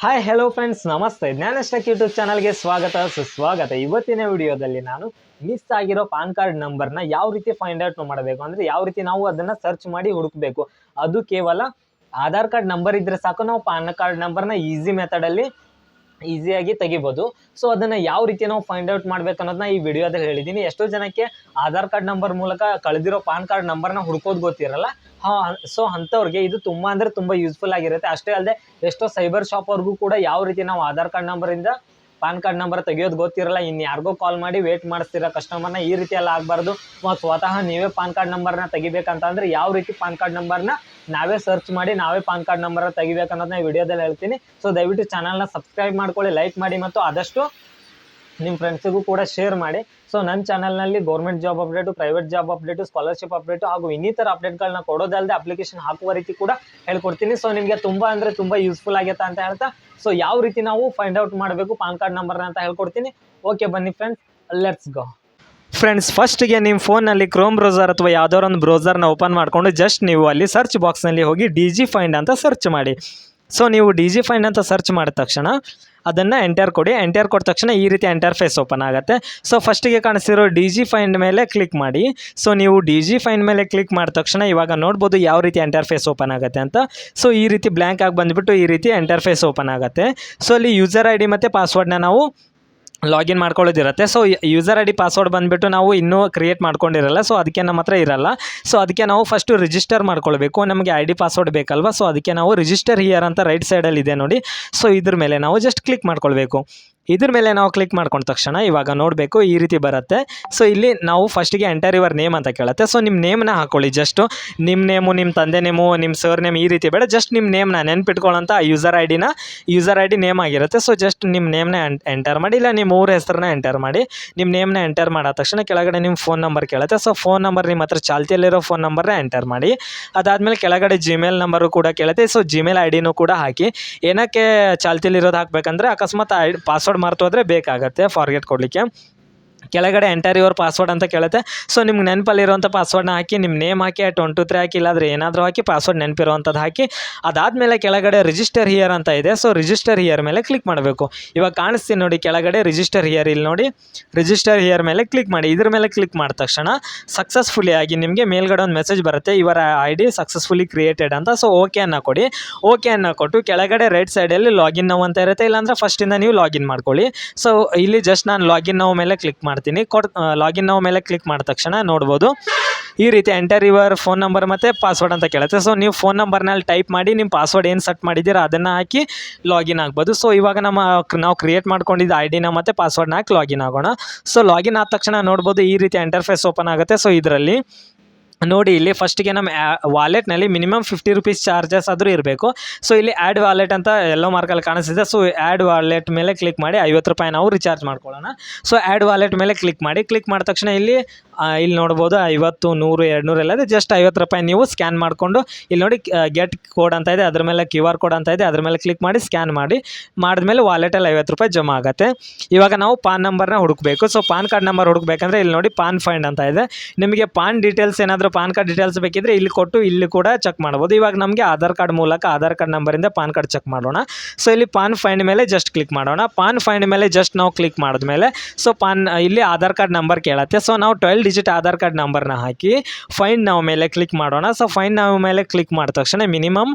Hi hello friends ನಮಸ್ತೆ. ಜ್ಞಾನಷ್ಟಕ್ YouTube ಚಾನಲ್ಗೆ ಸ್ವಾಗತ, ಸುಸ್ವಾಗತ. ಇವತ್ತಿನ ವಿಡಿಯೋದಲ್ಲಿ ನಾನು ಮಿಸ್ ಆಗಿರೋ ಪಾನ್ ಕಾರ್ಡ್ ನಂಬರ್ನ ಯಾವ ರೀತಿ ಫೈಂಡ್ ಔಟ್ ಮಾಡಬೇಕು? ಅಂದರೆ ಯಾವ ರೀತಿ ನಾವು ಅದನ್ನು ಸರ್ಚ್ ಮಾಡಿ ಹುಡುಕಬೇಕು? ಅದು ಕೇವಲ ಆಧಾರ್ ಕಾರ್ಡ್ ನಂಬರ್ ಇದ್ರೆ ಸಾಕು. ನಾವು ಪಾನ್ ಕಾರ್ಡ್ ನಂಬರ್ನ ಈಸಿ ಮೆಥಡಲ್ಲಿ ಈಸಿಯಾಗಿ ತೆಗಿಬೋದು. ಸೊ ಅದನ್ನು ಯಾವ ರೀತಿ ನಾವು ಫೈಂಡ್ ಔಟ್ ಮಾಡ್ಬೇಕು ಅನ್ನೋದನ್ನ ಈ ವಿಡಿಯೋದಲ್ಲಿ ಹೇಳಿದ್ದೀನಿ ಎಷ್ಟೋ ಜನಕ್ಕೆ ಆಧಾರ್ ಕಾರ್ಡ್ ನಂಬರ್ ಮೂಲಕ ಕಳೆದಿರೋ ಪಾನ್ ಕಾರ್ಡ್ ನಂಬರ್ನ ಹುಡ್ಕೋದು ಗೊತ್ತಿರಲ್ಲ. ಹಾಂ ಸೊ ಅಂಥವ್ರಿಗೆ ಇದು ತುಂಬ ಅಂದರೆ ತುಂಬ ಯೂಸ್ಫುಲ್ ಆಗಿರುತ್ತೆ. ಅಷ್ಟೇ ಅಲ್ಲದೆ ಎಷ್ಟೋ ಸೈಬರ್ ಶಾಪ್ವರೆಗೂ ಕೂಡ ಯಾವ ರೀತಿ ನಾವು ಆಧಾರ್ ಕಾರ್ಡ್ ನಂಬರಿಂದ ಪಾನ್ ಕಾರ್ಡ್ ನಂಬರ್ ತೆಗಿಯೋದು ಗೊತ್ತಿರಲ್ಲ ಇನ್ನು ಯಾರಿಗೋ ಕಾಲ್ ಮಾಡಿ ವೇಟ್ ಮಾಡಿಸ್ತೀರಾ ಕಸ್ಟಮರ್ನ ಈ ರೀತಿ ಎಲ್ಲ ಆಗಬಾರ್ದು. ಮತ್ತು ಸ್ವತಃ ನೀವೇ ಪಾನ್ ಕಾರ್ಡ್ ನಂಬರ್ನ ತೆಗಿಬೇಕಂತಂದ್ರೆ ಯಾವ ರೀತಿ ಪಾನ್ ಕಾರ್ಡ್ ನಂಬರ್ನ ನಾವೇ ಸರ್ಚ್ ಮಾಡಿ ನಾವೇ ಪಾನ್ ಕಾರ್ಡ್ ನಂಬರ್ ತೆಗಿಬೇಕನ್ನೋದನ್ನ ವಿಡಿಯೋದಲ್ಲಿ ಹೇಳ್ತೀನಿ. ಸೊ ದಯವಿಟ್ಟು ಚಾನಲ್ನ ಸಬ್ಸ್ಕ್ರೈಬ್ ಮಾಡ್ಕೊಳ್ಳಿ ಲೈಕ್ ಮಾಡಿ ಮತ್ತು ಆದಷ್ಟು ನಿಮ್ಮ ಫ್ರೆಂಡ್ಸಿಗೂ ಕೂಡ ಶೇರ್ ಮಾಡಿ. ಸೊ ನನ್ನ ಚಾನಲ್ನಲ್ಲಿ government job update private job update scholarship update ಹಾಗೂ ಇನ್ನಿತರ ಅಪ್ಡೇಟ್ಗಳನ್ನ ಕೊಡೋದಲ್ಲದೆ ಅಪ್ಲಿಕೇಶನ್ ಹಾಕುವ ರೀತಿ ಕೂಡ ಹೇಳ್ಕೊಡ್ತೀನಿ. ಸೊ ನಿಮಗೆ ತುಂಬ ಅಂದರೆ ತುಂಬ ಯೂಸ್ಫುಲ್ ಆಗೈತೆ ಅಂತ ಹೇಳ್ತಾ ಸೊ ಯಾವ ರೀತಿ ನಾವು ಫೈಂಡ್ ಔಟ್ ಮಾಡಬೇಕು ಪಾನ್ ಕಾರ್ಡ್ ನಂಬರ್ನ ಅಂತ ಹೇಳ್ಕೊಡ್ತೀನಿ. ಓಕೆ ಬನ್ನಿ ಫ್ರೆಂಡ್ಸ್ ಲೆಟ್ಸ್ ಗೋ ಫ್ರೆಂಡ್ಸ್ ಫಸ್ಟಿಗೆ ನಿಮ್ಮ ಫೋನಲ್ಲಿ ಕ್ರೋಮ್ ಬ್ರೌಸರ್ ಅಥವಾ ಯಾವುದಾದ್ರು ಒಂದು ಬ್ರೌಸರ್ನ ಓಪನ್ ಮಾಡಿಕೊಂಡು ಜಸ್ಟ್ ನೀವು ಅಲ್ಲಿ ಸರ್ಚ್ ಬಾಕ್ಸ್ನಲ್ಲಿ ಹೋಗಿ ಡಿ ಜಿ ಫೈಂಡ್ ಅಂತ ಸರ್ಚ್ ಮಾಡಿ. ಸೊ ನೀವು ಡಿ ಜಿ ಫೈಂಡ್ ಅಂತ ಸರ್ಚ್ ಮಾಡಿದ ತಕ್ಷಣ ಅದನ್ನು ಎಂಟರ್ ಕೊಡಿ. ಎಂಟರ್ ಕೊಟ್ಟ ತಕ್ಷಣ ಈ ರೀತಿ ಎಂಟರ್ ಫೇಸ್ ಓಪನ್ ಆಗುತ್ತೆ ಸೊ ಫಸ್ಟಿಗೆ ಕಾಣಿಸ್ತಿರೋ ಡಿ ಜಿ ಫೈಂಡ್ ಮೇಲೆ ಕ್ಲಿಕ್ ಮಾಡಿ. ಸೊ ನೀವು ಡಿ ಜಿ ಫೈಂಡ್ ಮೇಲೆ ಕ್ಲಿಕ್ ಮಾಡಿದ ತಕ್ಷಣ ಇವಾಗ ನೋಡ್ಬೋದು ಯಾವ ರೀತಿ ಎಂಟರ್ ಫೇಸ್ ಓಪನ್ ಆಗುತ್ತೆ ಅಂತ. ಸೊ ಈ ರೀತಿ ಬ್ಲ್ಯಾಂಕ್ ಆಗಿ ಬಂದುಬಿಟ್ಟು ಈ ರೀತಿ ಎಂಟರ್ ಫೇಸ್ ಓಪನ್ ಆಗುತ್ತೆ. ಸೊ ಅಲ್ಲಿ ಯೂಸರ್ ಐ ಡಿ ಮತ್ತು ಪಾಸ್ವರ್ಡ್ನ ನಾವು login ಮಾಡ್ಕೊಳ್ಳೋದಿರುತ್ತೆ. So user I D password ಬಂದುಬಿಟ್ಟು ನಾವು ಇನ್ನೂ ಕ್ರಿಯೇಟ್ ಮಾಡ್ಕೊಂಡಿರಲ್ಲ. ಸೊ ಅದಕ್ಕೆ ನಮ್ಮ ಹತ್ರ ಇರಲ್ಲ. ಸೊ ಅದಕ್ಕೆ ನಾವು ಫಸ್ಟು ರಿಜಿಸ್ಟರ್ ಮಾಡ್ಕೊಳ್ಬೇಕು. ನಮಗೆ ಐ ಡಿ ಪಾಸ್ವರ್ಡ್ ಬೇಕಲ್ವಾ? ಸೊ ಅದಕ್ಕೆ ನಾವು ರಿಜಿಸ್ಟರ್ ಹಿಯರ್ ಅಂತ ರೈಟ್ ಸೈಡಲ್ಲಿ ಇದೆ ನೋಡಿ. ಸೊ ಇದ್ರ ಮೇಲೆ ನಾವು ಜಸ್ಟ್ ಕ್ಲಿಕ್ ಮಾಡ್ಕೊಳ್ಬೇಕು. ಇದ್ರ ಮೇಲೆ ನಾವು ಕ್ಲಿಕ್ ಮಾಡ್ಕೊಂಡ ತಕ್ಷಣ ಇವಾಗ ನೋಡಬೇಕು ಈ ರೀತಿ ಬರುತ್ತೆ. ಸೊ ಇಲ್ಲಿ ನಾವು ಫಸ್ಟಿಗೆ ಎಂಟರ್ ಯುವರ್ ನೇಮ್ ಅಂತ ಕೇಳುತ್ತೆ. ಸೊ ನಿಮ್ಮ ನೇಮ್ನ ಹಾಕೊಳ್ಳಿ. ಜಸ್ಟು ನಿಮ್ಮ ನೇಮು ನಿಮ್ಮ ತಂದೆ ನೇಮು ನಿಮ್ಮ ಸರ್ ನೇಮ್ ಈ ರೀತಿ ಬೇಡ. ಜಸ್ಟ್ ನಿಮ್ಮ ನೇಮ್ನ ನೆನ್ಪಿಟ್ಕೊಳ್ಳೋಂಥ ಯೂಸರ್ ಐ ಡಿನ ಯೂಸರ್ ಐ ಡಿ ನೇಮ್ ಆಗಿರುತ್ತೆ. ಸೊ ಜಸ್ಟ್ ನಿಮ್ಮ ನೇಮ್ನ ಎಂಟರ್ ಮಾಡಿ. ಇಲ್ಲ ನಿಮ್ಮ ಊರ ಹೆಸರನ್ನ ಎಂಟರ್ ಮಾಡಿ. ನಿಮ್ಮ ನೇಮ್ನ ಎಂಟರ್ ಮಾಡಿದ ತಕ್ಷಣ ಕೆಳಗಡೆ ನಿಮ್ಮ ಫೋನ್ ನಂಬರ್ ಕೇಳುತ್ತೆ. ಸೊ ಫೋನ್ ನಂಬರ್ ನಿಮ್ಮ ಹತ್ರ ಚಾಲ್ತಿಯಲ್ಲಿರೋ ಫೋನ್ ನಂಬರ್ನ ಎಂಟರ್ ಮಾಡಿ. ಅದಾದಮೇಲೆ ಕೆಳಗಡೆ ಜಿಮೇಲ್ ನಂಬರು ಕೂಡ ಕೇಳುತ್ತೆ. ಸೊ ಜಿಮೇಲ್ ಐ ಡಿನೂ ಕೂಡ ಹಾಕಿ. ಏನಕ್ಕೆ ಚಾಲ್ತಿಯಲ್ಲಿರೋದು ಹಾಕಬೇಕಂದ್ರೆ ಅಕಸ್ಮಾತ್ ಐ ಪಾಸ್ವರ್ಡ್ ಮರ್ತು ಹೋದರೆ ಬೇಕಾಗತ್ತೆ ಫಾರ್ಗೆಟ್ ಕೊಡಲಿಕ್ಕೆ. ಕೆಳಗಡೆ ಎಂಟರ್ ಯುವರ್ ಪಾಸ್ವರ್ಡ್ ಅಂತ ಕೇಳುತ್ತೆ. ಸೊ ನಿಮ್ಗೆ ನೆನಪಲ್ಲಿರುವಂಥ ಪಾಸ್ವರ್ಡ್ನ ಹಾಕಿ ನಿಮ್ಮ ನೇಮ್ ಹಾಕಿ ಅಟ್ ಒನ್ ತ್ರೀ ಹಾಕಿ, ಇಲ್ಲಾದ್ರೆ ಏನಾದರೂ ಹಾಕಿ ಪಾಸ್ವರ್ಡ್ ನೆನಪಿರುವಂಥದ್ದು ಹಾಕಿ, ಅದಾದಮೇಲೆ ಕೆಳಗಡೆ ರಿಜಿಸ್ಟರ್ ಹಿಯರ್ ಅಂತ ಇದೆ. ಸೊ ರಿಜಿಸ್ಟರ್ ಹಿಯರ್ ಮೇಲೆ ಕ್ಲಿಕ್ ಮಾಡಬೇಕು. ಇವಾಗ ಕಾಣಿಸ್ತೀನಿ ನೋಡಿ, ಕೆಳಗಡೆ ರಿಜಿಸ್ಟರ್ ಹಿಯರ್ ಇಲ್ಲಿ ನೋಡಿ. ರಿಜಿಸ್ಟರ್ ಹಿಯರ್ ಮೇಲೆ ಕ್ಲಿಕ್ ಮಾಡಿ. ಇದ್ರ ಮೇಲೆ ಕ್ಲಿಕ್ ಮಾಡಿದ ತಕ್ಷಣ ಸಕ್ಸಸ್ಫುಲಿ ಆಗಿ ನಿಮಗೆ ಮೇಲ್ಗಡೆ ಒಂದು ಮೆಸೇಜ್ ಬರುತ್ತೆ. ಇವರ ಐ ಡಿ ಸಕ್ಸಸ್ಫುಲಿ ಕ್ರಿಯೇಟೆಡ್ ಅಂತ. ಸೊ ಓಕೆ ಅನ್ನ ಕೊಡಿ. ಓಕೆ ಅನ್ನ ಕೊಟ್ಟು ಕೆಳಗಡೆ ರೈಟ್ ಸೈಡಲ್ಲಿ ಲಾಗಿನ್ ನೋವು ಅಂತ ಇರುತ್ತೆ. ಇಲ್ಲಾಂದ್ರೆ ಫಸ್ಟಿಂದ ನೀವು ಲಾಗಿನ್ ಮಾಡ್ಕೊಳ್ಳಿ. ಸೊ ಇಲ್ಲಿ ಜಸ್ಟ್ ನಾನು ಲಾಗಿನ್ ನಾವು ಮೇಲೆ ಕ್ಲಿಕ್ ಮಾಡ್ತೀನಿ. ಕೊಡ್ ಲಾಗಿನ್ ನಾವು ಮೇಲೆ ಕ್ಲಿಕ್ ಮಾಡಿದ ತಕ್ಷಣ ನೋಡ್ಬೋದು. ಈ ರೀತಿ ಎಂಟರ್ ಯುವರ್ ಫೋನ್ ನಂಬರ್ ಮತ್ತು ಪಾಸ್ವರ್ಡ್ ಅಂತ ಕೇಳುತ್ತೆ. ಸೊ ನೀವು ಫೋನ್ ನಂಬರ್ನಲ್ಲಿ ಟೈಪ್ ಮಾಡಿ ನಿಮ್ಮ ಪಾಸ್ವರ್ಡ್ ಏನು ಸೆಟ್ ಮಾಡಿದ್ದೀರಾ ಅದನ್ನು ಹಾಕಿ ಲಾಗಿನ್ ಆಗ್ಬೋದು. ಸೊ ಇವಾಗ ನಮ್ಮ ನಾವು ಕ್ರಿಯೇಟ್ ಮಾಡ್ಕೊಂಡಿದ್ದ ಐ ಡಿನ ಮತ್ತು ಪಾಸ್ವರ್ಡ್ನ ಹಾಕಿ ಲಾಗಿನ್ ಆಗೋಣ. ಸೊ ಲಾಗಿನ್ ಆದ ತಕ್ಷಣ ನೋಡ್ಬೋದು ಈ ರೀತಿ ಎಂಟರ್ಫೇಸ್ ಓಪನ್ ಆಗುತ್ತೆ. ಸೊ ಇದರಲ್ಲಿ ನೋಡಿ ಇಲ್ಲಿ ಫಸ್ಟಿಗೆ ನಮ್ಮ ವಾಲೆಟ್ನಲ್ಲಿ ಮಿನಿಮಮ್ ಫಿಫ್ಟಿ ರುಪೀಸ್ ಚಾರ್ಜಸ್ ಆದರೂ ಇರಬೇಕು. ಸೊ ಇಲ್ಲಿ ಆ್ಯಡ್ ವಾಲೆಟ್ ಅಂತ ಎಲ್ಲೋ ಮಾರ್ಕಲ್ಲಿ ಕಾಣಿಸ್ತಿದೆ. ಸೊ ಆ್ಯಡ್ ವಾಲೆಟ್ ಮೇಲೆ ಕ್ಲಿಕ್ ಮಾಡಿ ಐವತ್ತು ರೂಪಾಯಿ ನಾವು ರಿಚಾರ್ಜ್ ಮಾಡ್ಕೊಳ್ಳೋಣ. ಸೊ ಆ್ಯಡ್ ವಾಲೆಟ್ ಮೇಲೆ ಕ್ಲಿಕ್ ಮಾಡಿ ಕ್ಲಿಕ್ ಮಾಡಿದ ತಕ್ಷಣ ಇಲ್ಲಿ ಇಲ್ಲಿ ನೋಡ್ಬೋದು ಐವತ್ತು, ನೂರು ಎರಡು ನೂರು ಎಲ್ಲ ಇದೆ. ಜಸ್ಟ್ ಐವತ್ತು ರೂಪಾಯಿ ನೀವು ಸ್ಕ್ಯಾನ್ ಮಾಡಿಕೊಂಡು, ಇಲ್ಲಿ ನೋಡಿ ಗೆಟ್ ಕೋಡ್ ಅಂತ ಇದೆ. ಅದ್ರ ಮೇಲೆ ಕ್ಯೂ ಕೋಡ್ ಅಂತ ಇದೆ. ಅದ್ರ ಮೇಲೆ ಕ್ಲಿಕ್ ಮಾಡಿ ಸ್ಕ್ಯಾನ್ ಮಾಡಿ. ಮಾಡಿದ್ಮೇಲೆ ವಾಲೆಟಲ್ಲಿ ಐವತ್ತು ರೂಪಾಯಿ ಜಮಾ ಆಗುತ್ತೆ. ಇವಾಗ ನಾವು ಪಾನ್ ನಂಬರ್ನ ಹುಡುಕಬೇಕು. ಸೊ ಪಾನ್ ಕಾರ್ಡ್ ನಂಬರ್ ಹುಡುಕಬೇಕಂದ್ರೆ ಇಲ್ಲಿ ನೋಡಿ, ಪಾನ್ ಫೈಂಡ್ ಅಂತ ಇದೆ. ನಿಮಗೆ ಪಾನ್ ಡೀಟೇಲ್ಸ್ ಏನಾದರೂ ಪಾನ್ ಕಾರ್ಡ್ ಡೀಟೇಲ್ಸ್ ಬೇಕಿದ್ರೆ ಇಲ್ಲಿ ಕೊಟ್ಟು, ಇಲ್ಲಿ ಕೂಡ ಚೆಕ್ ಮಾಡ್ಬೋದು. ಇವಾಗ ನಮಗೆ ಆಧಾರ್ ಕಾರ್ಡ್ ಮೂಲಕ ಆಧಾರ್ ಕಾರ್ಡ್ ನಂಬರಿಂದ ಪಾನ್ ಕಾರ್ಡ್ ಚೆಕ್ ಮಾಡೋಣ. ಸೊ ಇಲ್ಲಿ ಪಾನ್ ಫೈಂಡ್ ಮೇಲೆ ಜಸ್ಟ್ ಕ್ಲಿಕ್ ಮಾಡೋಣ. ಪಾನ್ ಫೈಂಡ್ ಮೇಲೆ ಜಸ್ಟ್ ನಾವು ಕ್ಲಿಕ್ ಮಾಡಿದ್ಮೇಲೆ ಸೊ ಪಾನ್ ಇಲ್ಲಿ ಆಧಾರ್ ಕಾರ್ಡ್ ನಂಬರ್ ಕೇಳತ್ತೆ. ಸೊ ನಾವು ಟ್ವೆಲ್ ಡಿಜಿಟ್ ಆಧಾರ್ ಕಾರ್ಡ್ ನಂಬರ್ನ ಹಾಕಿ ಫೈನ್ ನಾವು ಮೇಲೆ ಕ್ಲಿಕ್ ಮಾಡೋಣ. ಸೊ ಫೈನ್ ನಾವು ಮೇಲೆ ಕ್ಲಿಕ್ ಮಾಡಿದ ತಕ್ಷಣ ಮಿನಿಮಮ್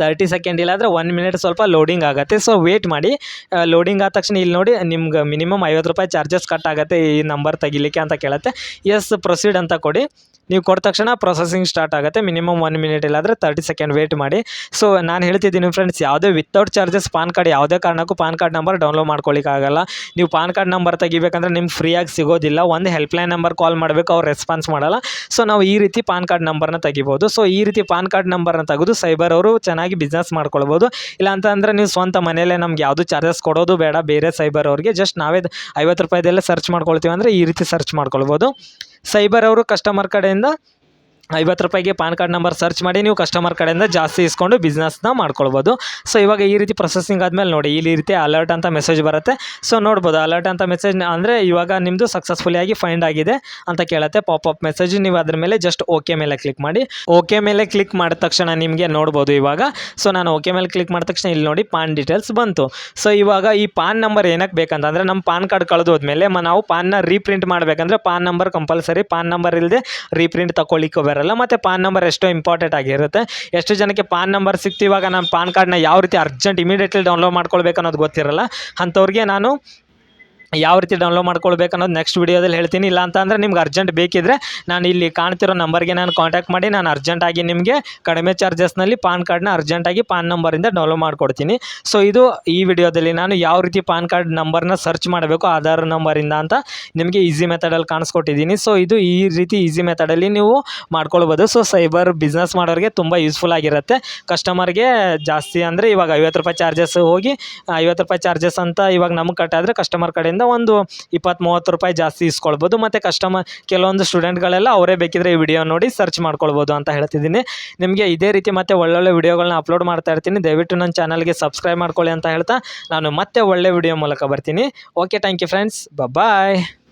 ತರ್ಟಿ ಸೆಕೆಂಡ್ ಇಲ್ಲಾಂದರೆ ಒನ್ ಮಿನಿಟ್ ಸ್ವಲ್ಪ ಲೋಡಿಂಗ್ ಆಗುತ್ತೆ. ಸೊ ವೇಟ್ ಮಾಡಿ. ಲೋಡಿಂಗ್ ಆದ ತಕ್ಷಣ ಇಲ್ಲಿ ನೋಡಿ, ನಿಮ್ಗೆ ಮಿನಿಮಮ್ ಐವತ್ತು ರೂಪಾಯಿ ಚಾರ್ಜಸ್ ಕಟ್ ಆಗುತ್ತೆ ಈ ನಂಬರ್ ತೆಗಿಲಿಕ್ಕೆ ಅಂತ ಕೇಳುತ್ತೆ. ಎಸ್ ಪ್ರೊಸೀಡ್ ಅಂತ ಕೊಡಿ. ನೀವು ಕೊಟ್ಟ ತಕ್ಷಣ ಪ್ರೊಸೆಸಿಂಗ್ ಸ್ಟಾರ್ಟ್ ಆಗುತ್ತೆ. ಮಿನಿಮಮ್ ಒನ್ ಮಿನಿಟ್ ಇಲ್ಲಾಂದರೆ ತರ್ಟಿ ಸೆಕೆಂಡ್ ವೇಟ್ ಮಾಡಿ. ಸೊ ನಾನು ಹೇಳ್ತಿದ್ದೀನಿ ಫ್ರೆಂಡ್ಸ್ ಯಾವುದೇ ವಿತೌಟ್ ಚಾರ್ಜಸ್ ಪಾನ್ ಕಾರ್ಡ್ ಯಾವುದೇ ಕಾರಣಕ್ಕೂ ಪಾನ್ ಕಾರ್ಡ್ ನಂಬರ್ ಡೌನ್ಲೋಡ್ ಮಾಡ್ಕೊಳ್ಳಿಕ್ಕಾಗಲ್ಲ ನೀವು ಪಾನ್ ಕಾರ್ಡ್ ನಂಬರ್ ತೆಗಿಬೇಕಂದ್ರೆ ನಿಮ್ಗೆ ಫ್ರೀಯಾಗಿ ಸಿಗೋದಿಲ್ಲ. ಒಂದು ಹೆಲ್ಪ್ಲೈನ್ ನಂಬರ್ ಕಾಲ್ ಮಾಡಬೇಕು, ಅವ್ರು ರೆಸ್ಪಾನ್ಸ್ ಮಾಡಲ್ಲ. ಸೊ ನಾವು ಈ ರೀತಿ ಪಾನ್ ಕಾರ್ಡ್ ನಂಬರ್ನ ತೆಗಿಬೋದು. ಸೊ ಈ ರೀತಿ ಪಾನ್ ಕಾರ್ಡ್ ನಂಬರ್ನ ತೆಗೆದು ಸೈಬರ್ ಅವರು ಚೆನ್ನಾಗಿ ಬಿಸ್ನೆಸ್ ಮಾಡ್ಕೊಳ್ಬೋದು. ಇಲ್ಲ ಅಂತಂದರೆ ನೀವು ಸ್ವಂತ ಮನೆಯಲ್ಲೇ ನಮ್ಗೆ ಯಾವುದು ಚಾರ್ಜಸ್ ಕೊಡೋದು ಬೇಡ. ಬೇರೆ ಸೈಬರ್ ಅವ್ರಿಗೆ ಜಸ್ಟ್ ನಾವೇ ಐವತ್ತು ರೂಪಾಯಿದಲ್ಲೇ ಸರ್ಚ್ ಮಾಡ್ಕೊಳ್ತೀವಿ ಅಂದರೆ ಈ ರೀತಿ ಸರ್ಚ್ ಮಾಡ್ಕೊಳ್ಬೋದು. ಸೈಬರ್ ಅವರು ಕಸ್ಟಮರ್ ಕಡೆಯಿಂದ ಐವತ್ತು ರೂಪಾಯಿಗೆ ಪಾನ್ ಕಾರ್ಡ್ ನಂಬರ್ ಸರ್ಚ್ ಮಾಡಿ ನೀವು ಕಸ್ಟಮರ್ ಕಡೆಯಿಂದ ಜಾಸ್ತಿ ಇಸ್ಕೊಂಡು ಬಿಸ್ನೆಸ್ನ ಮಾಡ್ಕೊಳ್ಬೋದು. ಸೊ ಇವಾಗ ಈ ರೀತಿ ಪ್ರೊಸೆಸಿಂಗ್ ಆದಮೇಲೆ ನೋಡಿ, ಇಲ್ಲಿ ರೀತಿ ಅಲರ್ಟ್ ಅಂತ ಮೆಸೇಜ್ ಬರುತ್ತೆ. ಸೊ ನೋಡ್ಬೋದು ಅಲರ್ಟ್ ಅಂತ ಮೆಸೇಜ್ ಅಂದರೆ ಇವಾಗ ನಿಮ್ಮದು ಸಕ್ಸಸ್ಫುಲಿ ಆಗಿ ಫೈಂಡ್ ಆಗಿದೆ ಅಂತ ಕೇಳುತ್ತೆ. ಪಾಪಪ್ ಮೆಸೇಜ್ ನೀವು ಅದ್ರ ಮೇಲೆ ಜಸ್ಟ್ ಓಕೆ ಮೇಲೆ ಕ್ಲಿಕ್ ಮಾಡಿ. ಓಕೆ ಮೇಲೆ ಕ್ಲಿಕ್ ಮಾಡಿದ ತಕ್ಷಣ ನಿಮಗೆ ನೋಡ್ಬೋದು ಇವಾಗ. ಸೊ ನಾನು ಓಕೆ ಮೇಲೆ ಕ್ಲಿಕ್ ಮಾಡಿದ ತಕ್ಷಣ ಇಲ್ಲಿ ನೋಡಿ ಪಾನ್ ಡೀಟೇಲ್ಸ್ ಬಂತು. ಸೊ ಇವಾಗ ಈ ಪಾನ್ ನಂಬರ್ ಏನಕ್ಕೆ ಬೇಕಂತಂದರೆ ನಮ್ಮ ಪಾನ್ ಕಾರ್ಡ್ ಕಳೆದು ಹೋದ್ಮೇಲೆ ನಾವು ಪಾನ್ನ ರೀಪ್ರಿಂಟ್ ಮಾಡಬೇಕಂದ್ರೆ PAN number compulsory PAN number ಇಲ್ಲದೆ ರೀಪ್ರಿಂಟ್ ತಗೊಳ್ಳಿಕ್ಕೆ ಬರಲ್ಲ ಮತ್ತು ಪಾನ್ ನಂಬರ್ ಎಷ್ಟೋ ಇಂಪಾರ್ಟೆಂಟ್ ಆಗಿರುತ್ತೆ. ಎಷ್ಟು ಜನಕ್ಕೆ ಪಾನ್ ನಂಬರ್ ಸಿಕ್ತು ಇವಾಗ ನಾನು ಪಾನ್ ಕಾರ್ಡ್ನ ಯಾವ ರೀತಿ ಅರ್ಜೆಂಟ್ ಇಮಿಡಿಯೇಟ್ಲಿ ಡೌನ್ಲೋಡ್ ಮಾಡ್ಕೊಳ್ಬೇಕು ಅನ್ನೋದು ಗೊತ್ತಿರಲ್ಲ. ಅಂಥವ್ರಿಗೆ ನಾನು ಯಾವ ರೀತಿ ಡೌನ್ಲೋಡ್ ಮಾಡ್ಕೊಳ್ಬೇಕು ಅನ್ನೋದು ನೆಕ್ಸ್ಟ್ ವೀಡಿಯೋದಲ್ಲಿ ಹೇಳ್ತೀನಿ. ಇಲ್ಲ ಅಂತ ಅಂದರೆ ನಿಮ್ಗೆ ಅರ್ಜೆಂಟ್ ಬೇಕಿದ್ರೆ ನಾನು ಇಲ್ಲಿ ಕಾಣ್ತಿರೋ ನಂಬರ್ಗೆ ನಾನು ಕಾಂಟ್ಯಾಕ್ಟ್ ಮಾಡಿ, ನಾನು ಅರ್ಜೆಂಟಾಗಿ ನಿಮಗೆ ಕಡಿಮೆ ಚಾರ್ಜಸ್ನಲ್ಲಿ ಪಾನ್ ಕಾರ್ಡ್ನ ಅರ್ಜೆಂಟಾಗಿ ಪಾನ್ ನಂಬರಿಂದ ಡೌನ್ಲೋಡ್ ಮಾಡ್ಕೊಡ್ತೀನಿ. ಸೊ ಇದು ಈ ವಿಡಿಯೋದಲ್ಲಿ ನಾನು ಯಾವ ರೀತಿ ಪಾನ್ ಕಾರ್ಡ್ ನಂಬರ್ನ ಸರ್ಚ್ ಮಾಡಬೇಕು, ಆಧಾರ್ ನಂಬರಿಂದ ಅಂತ ನಿಮಗೆ ಈಸಿ ಮೆಥಡಲ್ಲಿ ಕಾಣಿಸ್ಕೊಟ್ಟಿದ್ದೀನಿ. ಸೊ ಇದು ಈ ರೀತಿ ಈಸಿ ಮೆಥಡಲ್ಲಿ ನೀವು ಮಾಡ್ಕೊಳ್ಬೋದು. ಸೊ ಸೈಬರ್ ಬಿಸ್ನೆಸ್ ಮಾಡೋರಿಗೆ ತುಂಬ ಯೂಸ್ಫುಲ್ ಆಗಿರುತ್ತೆ. ಕಸ್ಟಮರ್ಗೆ ಜಾಸ್ತಿ ಅಂದರೆ ಇವಾಗ ಐವತ್ತು ರೂಪಾಯಿ ಚಾರ್ಜಸ್ ಹೋಗಿ, ಐವತ್ತು ರೂಪಾಯಿ ಚಾರ್ಜಸ್ ಅಂತ ಇವಾಗ ನಮ್ಗೆ ಕಟ್ಟಾದರೆ ಕಸ್ಟಮರ್ ಕಡೆಯಿಂದ ಒಂದು ಇಪ್ಪತ್ತು ಮೂವತ್ತು ರೂಪಾಯಿ ಜಾಸ್ತಿ ಇಸ್ಕೊಳ್ಬೋದು. ಮತ್ತು ಕಸ್ಟಮರ್ ಕೆಲವೊಂದು ಸ್ಟೂಡೆಂಟ್ಗಳೆಲ್ಲ ಅವರೇ ಬೇಕಿದ್ರೆ ಈ ವಿಡಿಯೋ ನೋಡಿ ಸರ್ಚ್ ಮಾಡ್ಕೊಳ್ಬೋದು ಅಂತ ಹೇಳ್ತಿದ್ದೀನಿ. ನಿಮಗೆ ಇದೇ ರೀತಿ ಮತ್ತೆ ಒಳ್ಳೊಳ್ಳೆ ವಿಡಿಯೋಗಳನ್ನ ಅಪ್ಲೋಡ್ ಮಾಡ್ತಾ ಇರ್ತೀನಿ. ದಯವಿಟ್ಟು ನನ್ನ ಚಾನಲ್ಗೆ ಸಬ್ಸ್ಕ್ರೈಬ್ ಮಾಡ್ಕೊಳ್ಳಿ ಅಂತ ಹೇಳ್ತಾ ನಾನು ಮತ್ತೆ ಒಳ್ಳೆ ವಿಡಿಯೋ ಮೂಲಕ ಬರ್ತೀನಿ. Okay thank you friends bye